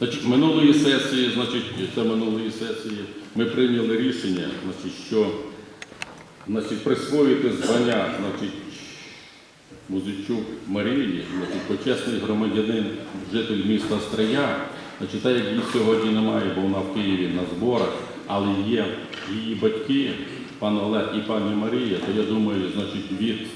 Значить, минулої сесії, значить, це минулої сесії ми прийняли рішення, значить, що значить, присвоїти звання значить, Музичук Марії, значить, почесний громадянин, житель міста Стрия. Значить, так як її сьогодні немає, бо вона в Києві на зборах, але є її батьки, пан Олег і пані Марія, то я думаю, значить, від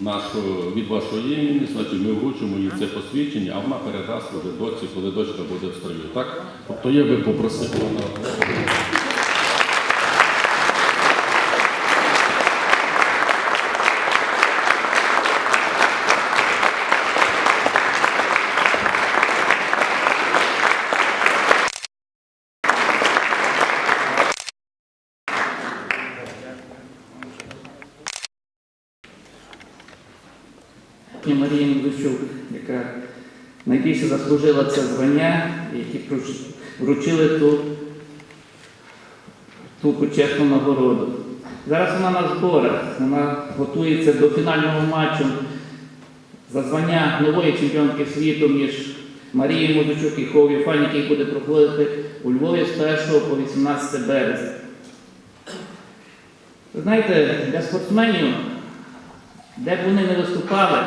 нашого, від вашої імені, значить, ми вручимо їй це посвідчення, а вона передасть вже доці, коли дочка буде в строю. Так? Тобто я би попросив і Марія Міндучук, яка найбільше заслужила це звання, які вручили ту, ту почесну нагороду. Зараз вона на зборах, вона готується до фінального матчу за звання нової чемпіонки світу між Марією Музичук і Хов'ю Фань, який буде проходити у Львові з 1 по 18 березня. Знаєте, для спортсменів, де б вони не виступали,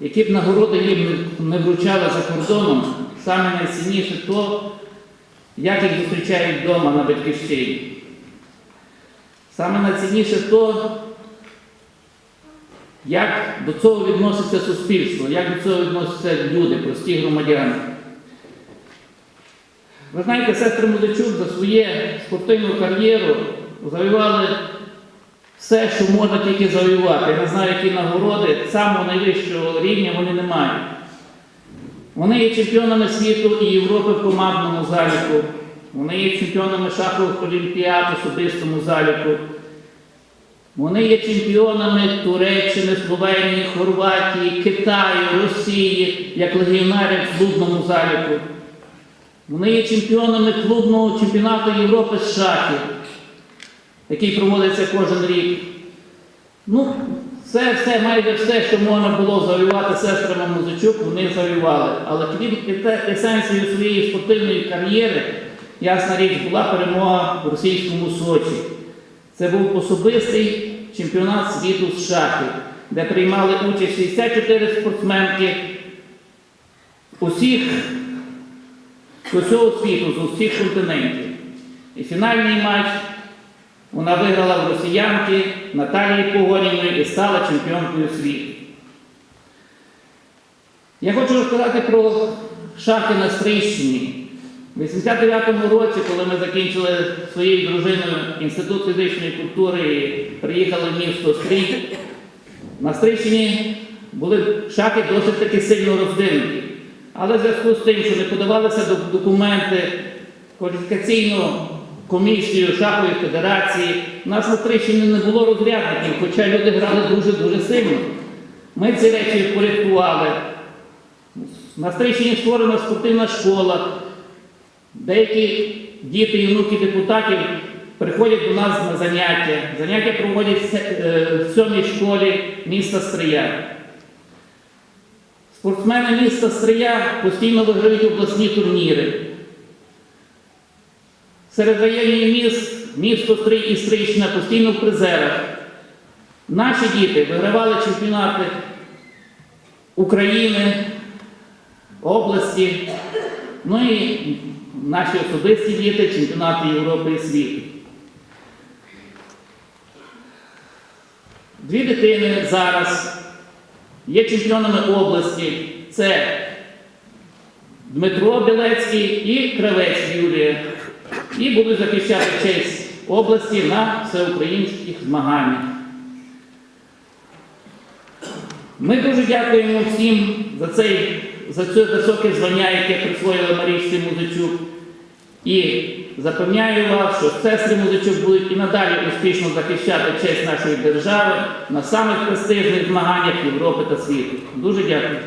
які б нагороди їм не вручали за кордоном, саме найцінніше то, як їх зустрічають вдома на батьківщині. Саме найцінніше то, як до цього відноситься суспільство, як до цього відносяться люди, прості громадяни. Ви знаєте, сестри Музичук за своє спортивну кар'єру завоювали все, що можна тільки завоювати. Я не знаю, які нагороди самого найвищого рівня вони не мають. Вони є чемпіонами світу і Європи в командному заліку. Вони є чемпіонами шахових олімпіад в особистому заліку. Вони є чемпіонами Туреччини, Словенії, Хорватії, Китаю, Росії, як легіонери в клубному заліку. Вони є чемпіонами клубного чемпіонату Європи з шахів, який проводиться кожен рік. Ну, все, все, майже все, що можна було завоювати сестрами Музичук, вони завоювали. Але крім есенцією своєї спортивної кар'єри, ясна річ, була перемога в російському Сочі. Це був особистий чемпіонат світу з шахів, де приймали участь 64 спортсменки усіх усього світу, з усіх континентів. І фінальний матч вона виграла в росіянки Наталії Погоніної і стала чемпіонкою світу. Я хочу розказати про шахи на Стрийщині. У 89-му році, коли ми закінчили своєю дружиною Інститут фізичної культури і приїхали в місто Стрій, на Стрийщині були шахи досить таки сильно роздвинуті. Але в зв'язку з тим, що не подавалися документи в кваліфікаційну комісію Шахової федерації, у нас на Стрийщині не було розрядників, хоча люди грали дуже-дуже сильно. Ми ці речі впорядкували. На Стрийщині створена спортивна школа. Деякі діти і внуки депутатів приходять до нас на заняття. Заняття проводять в е, в сьомій школі міста Стрия. Спортсмени міста Стрия постійно виграють обласні турніри. Серед районів міст, місто Стрий і Стрийщина постійно в призерах. Наші діти вигравали чемпіонати України, області, ну і наші особисті діти, чемпіонати Європи і світу. Дві дитини зараз є чемпіонами області. Це Дмитро Білецький і Кравець Юлія. І будуть захищати честь області на всеукраїнських змаганнях. Ми дуже дякуємо всім за, цей, за це високе звання, яке присвоїла Марійці Музичук. І запевняю вас, що сестри Музичук будуть і надалі успішно захищати честь нашої держави на самих престижних змаганнях Європи та світу. Дуже дякую.